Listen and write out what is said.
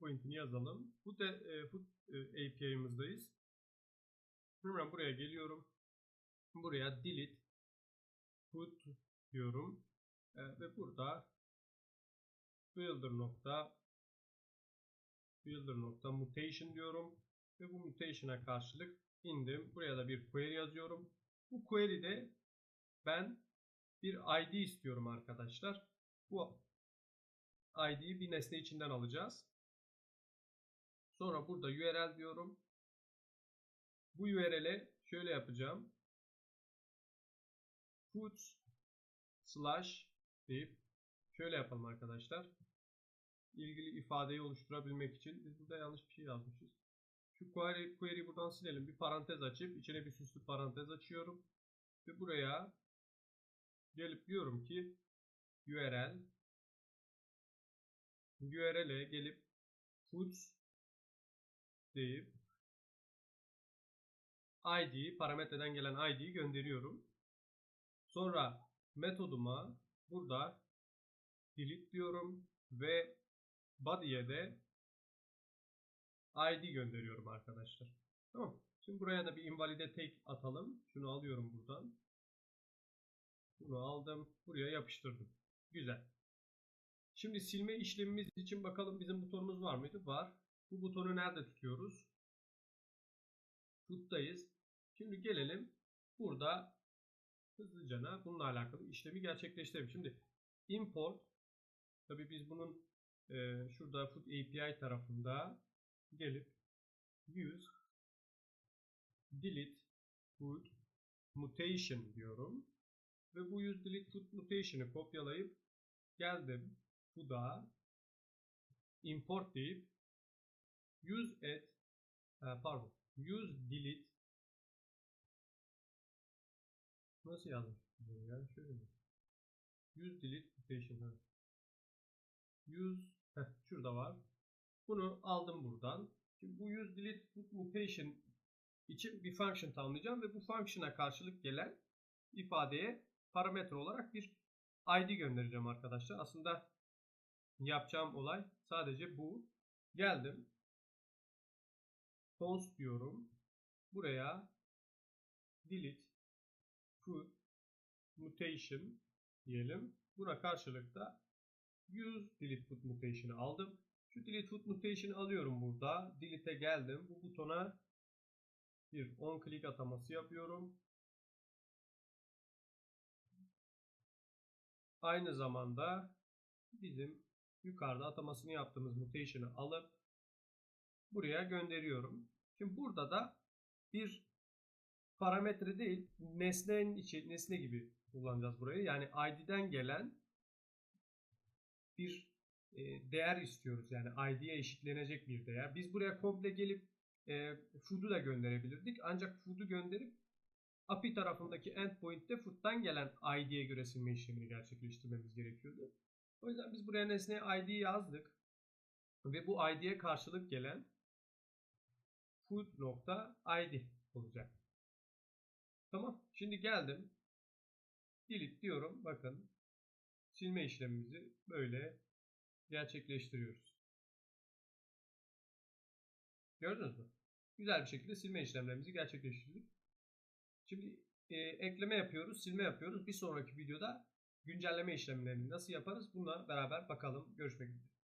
endpoint'ini yazalım. Bu de e, food e, API'mızdayız. Hemen buraya geliyorum. Buraya delete food diyorum. E, ve burada builder nokta builder nokta mutation diyorum. Ve bu mutation'a karşılık indim. Buraya da bir query yazıyorum. Bu query'de ben bir ID istiyorum arkadaşlar. Bu ID'yi bir nesne içinden alacağız. Sonra burada URL diyorum. Bu URL'e şöyle yapacağım. Foods slash deyip şöyle yapalım arkadaşlar. İlgili ifadeyi oluşturabilmek için biz burada yanlış bir şey yazmışız. Şu query, query buradan silelim. Bir parantez açıp içine bir süslü parantez açıyorum. Ve buraya gelip diyorum ki URL URL'e gelip foods deyip ID parametreden gelen ID'yi gönderiyorum. Sonra metoduma burada delete diyorum ve body'ye de ID gönderiyorum arkadaşlar. Tamam. Şimdi buraya da bir invalide take atalım. Şunu alıyorum buradan. Bunu aldım. Buraya yapıştırdım. Güzel. Şimdi silme işlemimiz için bakalım bizim butonumuz var mıydı? Var. Bu butonu nerede tutuyoruz? Foot'tayız. Şimdi gelelim. Burada hızlıca bununla alakalı işlemi gerçekleştirelim. Şimdi import tabi biz bunun e, şurada Foot API tarafında gelip use delete food mutation diyorum. Ve bu use delete food mutation'ı kopyalayıp geldim food'a import deyip use add pardon use delete nasıl yazmış ya? Şöyle mi? Use delete mutation use heh, şurada var. Bunu aldım buradan. Şimdi bu use delete mutation için bir function tanımlayacağım ve bu function'a karşılık gelen ifadeye parametre olarak bir id göndereceğim arkadaşlar. Aslında yapacağım olay sadece bu. Geldim const diyorum. Buraya delete food mutation diyelim. Buna karşılık da use delete food mutation'ı aldım. Şu delete food mutation'ı alıyorum burada. Delete'e geldim. Bu butona bir on click ataması yapıyorum. Aynı zamanda bizim yukarıda atamasını yaptığımız mutation'ı alıp buraya gönderiyorum. Şimdi burada da bir parametre değil nesnenin içi nesne gibi kullanacağız burayı. Yani id'den gelen bir e, değer istiyoruz. Yani id'ye eşitlenecek bir değer. Biz buraya komple gelip e, food'u da gönderebilirdik. Ancak food'u gönderip API tarafındaki endpoint'te food'dan gelen id'ye göre silme işlemini gerçekleştirmemiz gerekiyordu. O yüzden biz buraya nesneye id yazdık. Ve bu id'ye karşılık gelen food.id olacak. Tamam. Şimdi geldim. Delete diyorum. Bakın. Silme işlemimizi böyle gerçekleştiriyoruz. Gördünüz mü? Güzel bir şekilde silme işlemlerimizi gerçekleştirdik. Şimdi e, ekleme yapıyoruz, silme yapıyoruz. Bir sonraki videoda güncelleme işlemlerini nasıl yaparız? Bununla beraber bakalım. Görüşmek üzere.